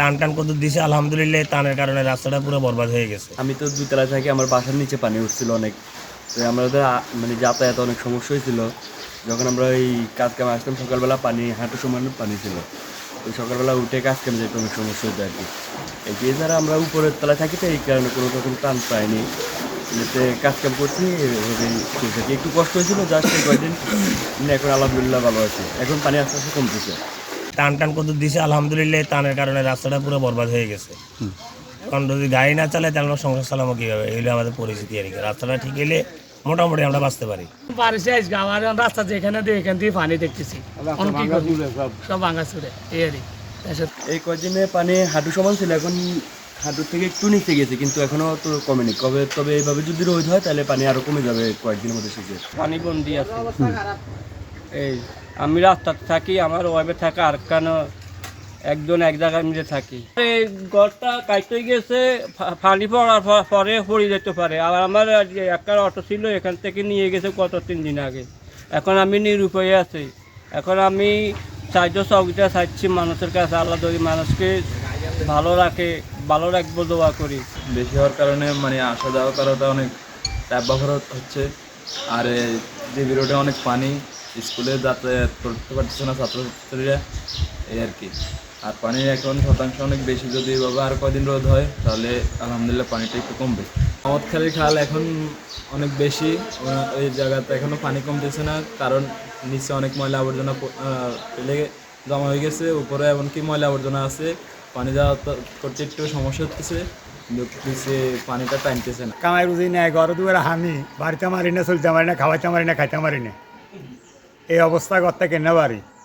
টান টান কত দিছে, আলহামদুলিল্লাহ টানের কারণে রাস্তাটা পুরো বরবাদ হয়ে গেছে। আমি তো দুতলা থাকি আমার বাসার নিচে পানি উঠছিল অনেক। তো আমাদের মানে যাতায়াত অনেক সমস্যা হয়েছিল। যখন আমরা ওই কাজ কামে আসতাম, সকালবেলা পানি, হাঁটু সমান পানি ছিল। ওই সকালবেলা উঠে কাজ কামে যেতে অনেক সমস্যা হতো আর কি। এই যে যারা আমরা উপরের তলায় থাকি তো, এই কারণে কোনো রকম টান পাইনি। এতে কাজ কাম করছি একটু কষ্ট হয়েছিল, জাস্ট এই কয়দিন। এখন আলহামদুলিল্লাহ ভালো আছে। এখন পানি আস্তে আস্তে কমতেছে। টান টান কত দিছে আলহামদুলিল্লাহ টানের কারণে রাস্তাটা পুরো বরবাদ হয়ে গেছে। কারণ যদি গাড়ি না চালায় তাহলে আমরা সংসার চালাবো কীভাবে? এগুলো আমাদের পরিস্থিতি আর কি। রাস্তাটা ঠিক এলে মোটামুটি আমরা বাঁচতে পারি। বারিশে আজকে আমার রাস্তা যেখানে দিয়ে এখান দিয়ে পানি দেখতেছি। অনেক সব। ভাঙা এই আর এই কয়দিনে পানি হাঁটু সমান ছিল এখন হাঁটুর থেকে একটু নিচে গেছে কিন্তু এখনও তো কমেনি। কবে তবে এইভাবে যদি রোদ হয় তাহলে পানি আরও কমে যাবে কয়েকদিনের মধ্যে শিখে পানি বন্দি আছে। এই আমি রাস্তাতে থাকি, আমার ওয়াইফে থাকা, আর কেন একজন এক জায়গায় মিলে থাকি। এই ঘরটা কাটতে গেছে, ফা- পানি পড়ার পরে পড়ে যেতে পারে। আর আমার একটা অটো ছিল, এখান থেকে নিয়ে গেছে কত তিন দিন আগে। এখন আমি নিরুপায়ে আছি। এখন আমি সাহায্য সহযোগিতা চাইছি মানুষের কাছে, আল্লাহ যদি মানুষকে ভালো রাখে, ভালো রাখব, দোয়া করি। বেশি হওয়ার কারণে মানে আসা যাওয়া করাটা অনেক ব্যবহার হচ্ছে। আর যে রোডে অনেক পানি স্কুলে যাতায়াত করতে পারতেছে না ছাত্রছাত্রীরা, এই আর কি। আর পানির এখন শতাংশ অনেক বেশি, যদি এভাবে আর কদিন রোদ হয়, তাহলে আলহামদুলিল্লাহ পানিটা একটু কমবে। আমদখালির খাল এখন অনেক বেশি ওই জায়গাতে এখনও পানি কমতেছে না, কারণ নিচে অনেক ময়লা আবর্জনা ফেলে জমা হয়ে গেছে, উপরে এমনকি ময়লা আবর্জনা আছে, পানি যাওয়া করতে একটু সমস্যা হতেছে কিন্তু নিচে পানিটা না। কামাই রুজি ঘরে না না না খাইতে মারি না এই অবস্থা করতে কেন বাড়ি